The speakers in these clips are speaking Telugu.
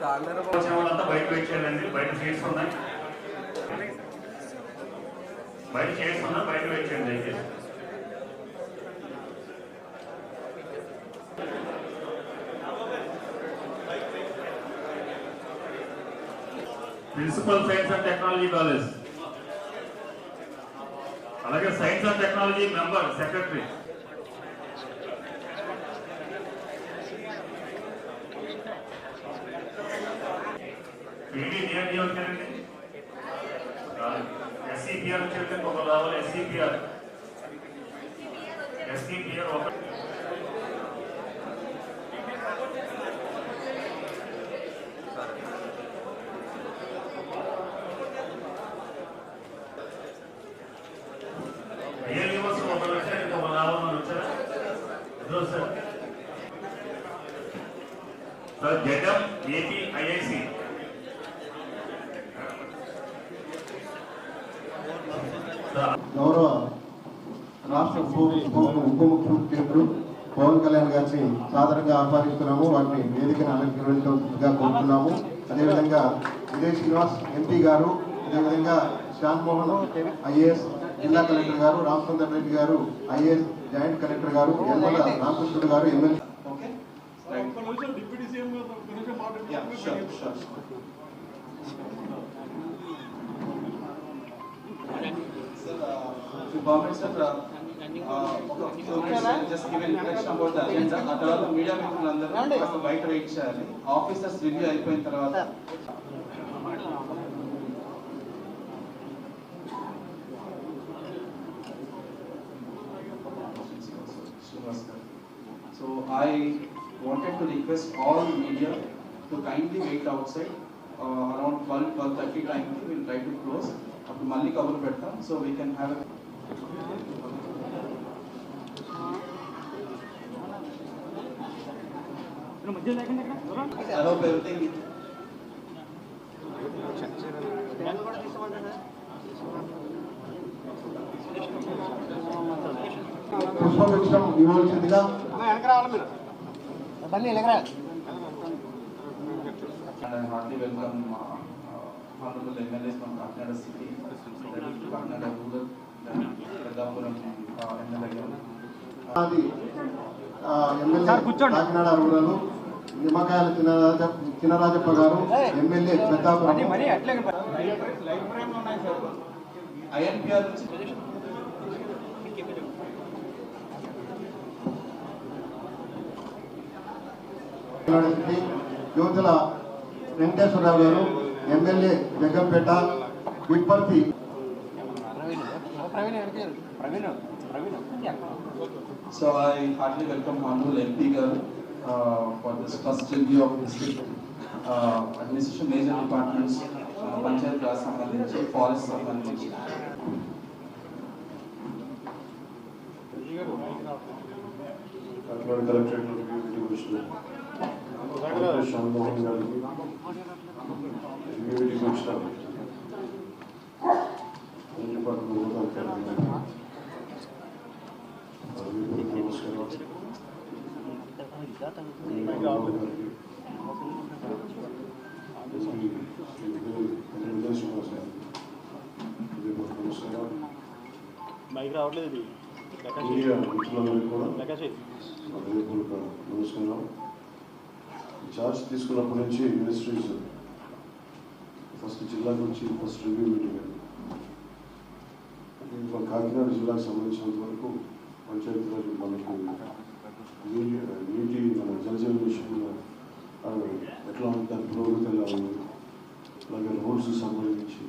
వచ్చిన వాళ్ళంతా బయట వెయిట్ చేయాలండి బయట సీట్స్ ఉన్నాయి. బయట చైర్స్ ఉన్నాయి బయట వెయిట్ చేయండి దయచేసి. Principal science and technology college అలాగే science and technology member secretary వచ్చారు ఇంకొక రావాలని వచ్చారా ఇద్దరు sir sir ZM AP IIC గౌరవ రాష్ట్ర ఉప ఉప ఉప ముఖ్యమంత్రి పవన్ కళ్యాణ్ గారిని సాదరంగా ఆహ్వానిస్తున్నాము వారిని వేదికను అలంకరించగా కోరుతున్నాము అదేవిధంగా విజయ్ శ్రీనివాస్ ఎంపీ గారు అదేవిధంగా శ్యామ్ మోహన్ ఐఏఎస్ జిల్లా కలెక్టర్ గారు రామచంద్ర రెడ్డి గారు ఐఏఎస్ జాయింట్ కలెక్టర్ గారు యనమల రామకృష్ణుడు గారు MLA deputy CM sir, just give an introduction about the agenda. ఆ తర్వాత మీడియా మిత్రులందరూ కాస్త బయట వెయిట్ చేయాలి ఆఫీసర్స్ రివ్యూ అయిపోయిన తర్వాత So I wanted to request all media to kindly wait outside uh, around 12, 12:30 time we will try to close. అప్పుడు మళ్ళీ కబురు పెడతాం so we can have పుష్పవృక్షం ఇవ్వవలసిందిగా And I heartily welcome uh, uh, honorable MLAs from Kakinada City, అది ఎమ్మెల్యే కాకినాడ రూరల్ నిమ్మకాయల చినరాజ చినరాజప్ప గారు ఎమ్మెల్యే పెద్దాపురం. యువతుల వెంకటేశ్వరరావు గారు MLA Jaggampeta Vipparthi. So I heartily welcome Honorable MP Girl uh, for this first review of district uh, administration major departments, uh, Panchayat Raj Sambandhinchi, Forest Sambandhinchi. Athlone Collectorate Review Video Commissioner. Dr. Shan Mohan Gargi. Review Video SP Shri Vijay Vijay Srinivas గారికి హృదయపూర్వక నమస్కారం మైక్ రావట్లేదు ఇది మీడియా మిత్రులందరికీ కూడా ప్రకాష్ హృదయపూర్వక నమస్కారం చార్జ్ తీసుకున్నప్పటి నుంచి మినిస్ట్రీస్ ఫస్ట్ జిల్లాకు వచ్చి ఫస్ట్ రివ్యూ మీటింగ్ అది ఇది మన కాకినాడ జిల్లాకు సంబంధించినంత వరకు పంచాయతీరాజ్ మనకు నీటి నీటి మన మిషన్ ఆ, ఎట్లా ఉంది దాని పురోగతి ఎలా ఉంది అలాగే రోడ్స్ సంబంధించి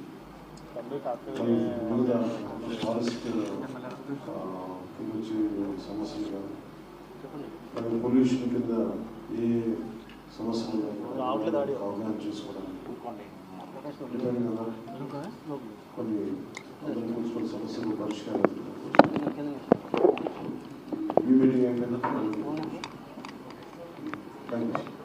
ఫారెస్ట్ కింద వచ్చే సమస్యలు కానీ అలాగే పొల్యూషన్ కింద ఏ సమస్యలు అవగాహన చేసుకోవడానికి. కొన్ని అందరికీ కొంచెం కొన్ని సమస్యలు పరిష్కారం ఈ మీటింగ్ అయిపోయిందా థ్యాంక్ యూ